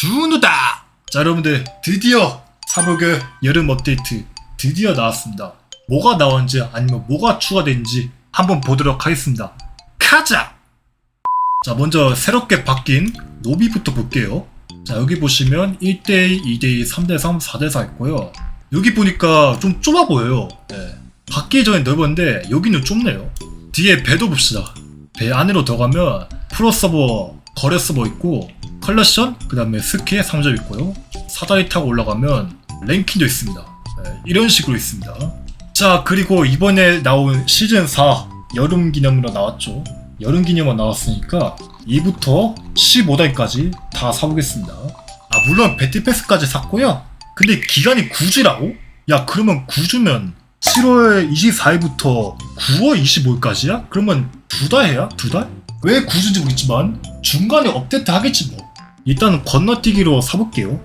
준우다! 자, 여러분들, 드디어 사복의 여름 업데이트 드디어 나왔습니다. 뭐가 나왔는지 아니면 뭐가 추가된지 한번 보도록 하겠습니다. 가자! 자, 먼저 새롭게 바뀐 노비부터 볼게요. 자, 여기 보시면 1대2, 2대2, 3대3, 4대4 있고요. 여기 보니까 좀 좁아 보여요. 네. 바뀌기 전에 넓었는데 여기는 좁네요. 뒤에 배도 봅시다. 배 안으로 들어가면 프로 서버, 거래 서버 있고 컬렉션, 그 다음에 스킬 상점 있고요. 사다리 타고 올라가면 랭킹도 있습니다. 네, 이런 식으로 있습니다. 자 그리고 이번에 나온 시즌 4 여름 기념으로 나왔죠. 여름 기념으로 나왔으니까 2부터 15단까지 다 사보겠습니다. 아 물론 배틀패스까지 샀고요. 근데 기간이 9주라고? 야 그러면 9주면 7월 24일부터 9월 25일까지야? 그러면 두 달 해야? 두 달? 왜 9주인지 모르겠지만 중간에 업데이트 하겠지 뭐. 일단 건너뛰기로 사볼게요.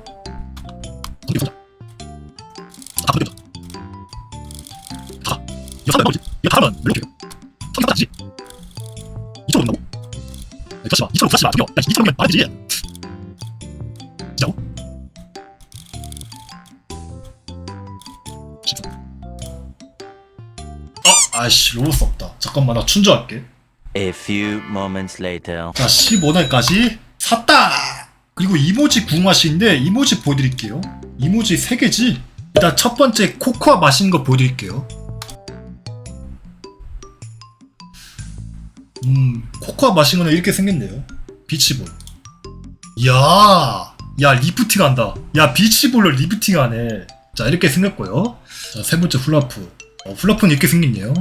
아? 아이씨 로봇 없다. 잠깐만 나 충전할게. A few moments later. 자 15단까지 샀다! 그리고 이모지 궁맛인데 이모지 보여드릴게요. 이모지 3개지? 일단 첫 번째 코코아 마신 거 보여드릴게요. 음 코코아 마신 거는 이렇게 생겼네요. 비치볼. 이야 야 리프팅 한다. 야 비치볼로 리프팅 하네. 자 이렇게 생겼고요. 자 세 번째 훌라프. 어, 훌라프는 이렇게 생겼네요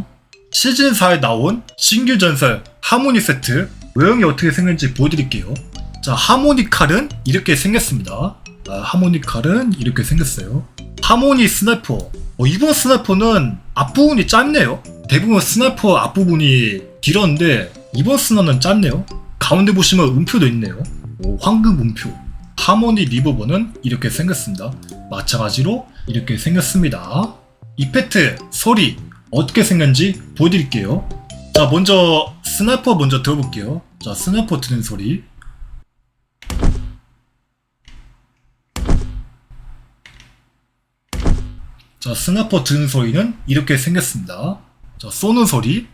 시즌 4에 나온 신규 전설 하모니 세트 외형이 어떻게 생겼는지 보여드릴게요. 자 하모니 칼은 이렇게 생겼습니다. 아, 하모니 칼은 이렇게 생겼어요. 하모니 스나이퍼 어, 이번 스나이퍼는 앞부분이 짧네요. 대부분 스나이퍼 앞부분이 길었는데 이번 스나는 짧네요. 가운데 보시면 음표도 있네요. 오, 황금 음표. 하모니 리버버는 이렇게 생겼습니다. 마찬가지로 이렇게 생겼습니다. 이펙트 소리 어떻게 생겼는지 보여드릴게요. 자, 먼저 스나이퍼 먼저 들어볼게요. 자, 스나이퍼 드는 소리. 자, 스나이퍼 드는 소리는 이렇게 생겼습니다. 자, 쏘는 소리.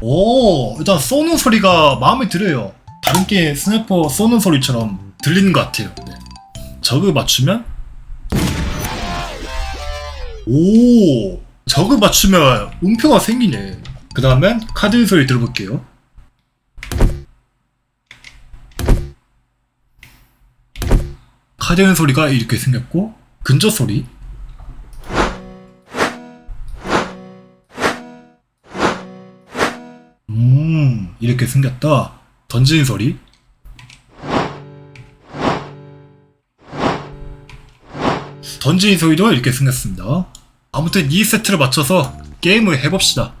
오, 일단 쏘는 소리가 마음에 들어요. 다른 게임 스나이퍼 쏘는 소리처럼 들리는 것 같아요. 네. 저그 맞추면? 오 저그 맞추면 음표가 생기네. 그 다음엔 카드 소리 들어볼게요. 카드 소리가 이렇게 생겼고 근저 소리. 음 이렇게 생겼다. 던지는 소리 던지는 소리도 이렇게 생겼습니다. 아무튼 이 세트를 맞춰서 게임을 해봅시다.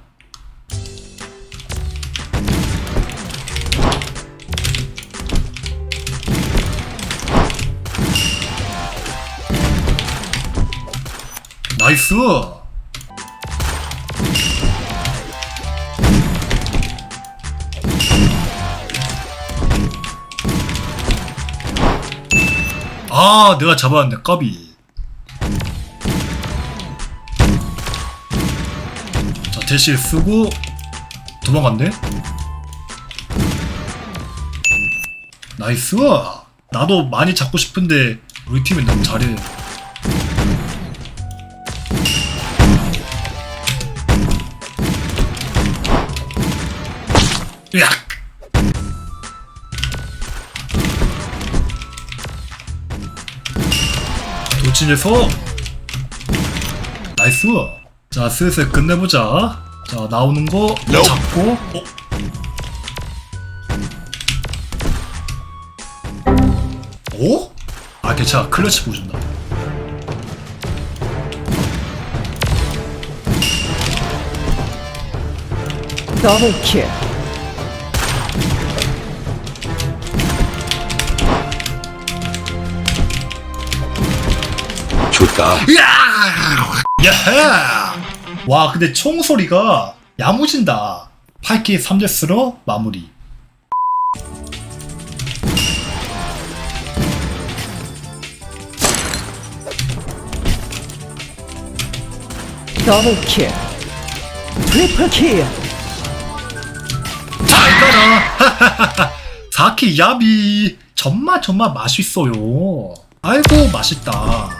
나이스! 아, 내가 잡았네, 까비. 대시 쓰고 도망갔네. 나이스. 나도 많이 잡고 싶은데 우리 팀이 너무 잘해. 으악! 돌진해서 나이스. 자, 슬슬 끝내보자. 자, 나오는 거 잡고. 어? 오? 아, 괜찮아. 클러치 보여준다. Double kill. 좋다. 야! 야하! 와, 근데 총 소리가 야무진다. 8킬 3데스로 마무리. 더블 킬. 트리플 킬. 잘 가라. 4킬 야비. 정말 정말 맛있어요. 아이고 맛있다.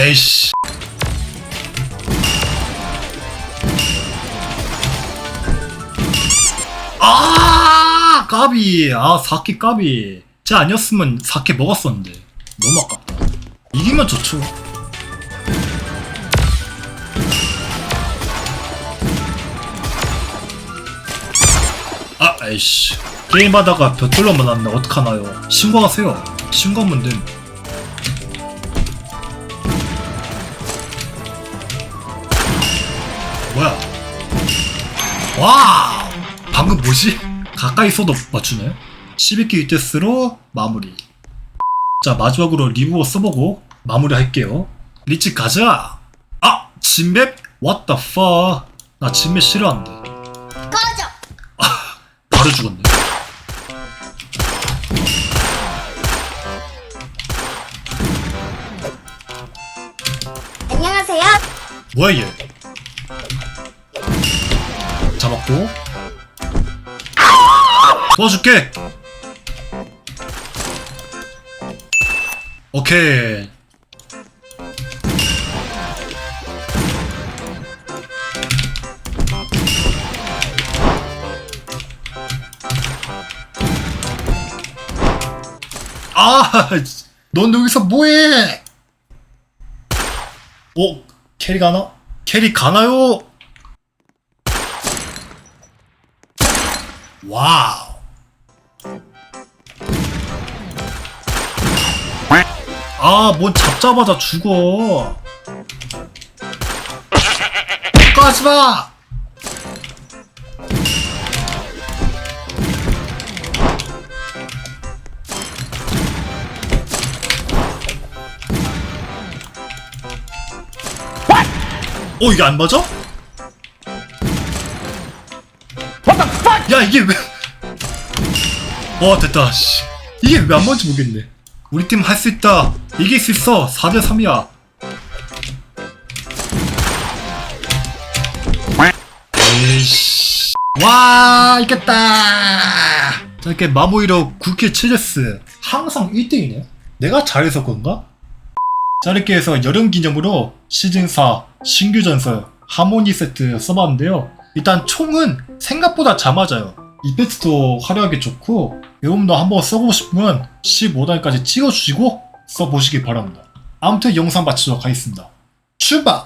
에이씨. 아 까비. 아 4킬 까비. 쟤 아니었으면 4킬 먹었었는데. 너무 아깝다. 이기면 좋죠. 아, 아이씨. 게임하다가 벼슬로 만났는데 어떡하나요? 신고하세요. 신고하면 됨. 뭐야? 와! 방금 뭐지? 가까이 있어도 맞추네? 12킬 이테스로 마무리. 자, 마지막으로 리뷰어 써보고 마무리 할게요. 리치 가자! 아! 진맵? What the fuck? 나 진맵 싫어한대. 꺼져. 바로 죽었네. 안녕하세요. 뭐야 얘? 잡았고 도와줄게. 오케이. 아, 넌 여기서 뭐해? 오, 캐리 가나? 캐리 가나요? 와우. 아, 뭔 잡자마자 죽어. 가지 마. 어, 이게 안 맞아? 야, 이게 왜? 와, 됐다. 씨. 이게 왜 안 맞는지 모르겠네. 우리 팀 할 수 있다. 이길 수 있어. 4대 3이야. 에이씨. 와, 이겼다. 자, 이렇게 마무리로 9킬 7데스. 항상 1등이네. 내가 잘해서 그런가? 자, 이렇게 해서 여름 기념으로 시즌 4 신규 전설 하모니 세트 써봤는데요. 일단 총은 생각보다 잘 맞아요. 이펙트도 화려하게 좋고, 여러분도 한번 써보고 싶으면 15단까지 찍어주시고 써보시기 바랍니다. 아무튼 영상 마치도록 하겠습니다. 출발!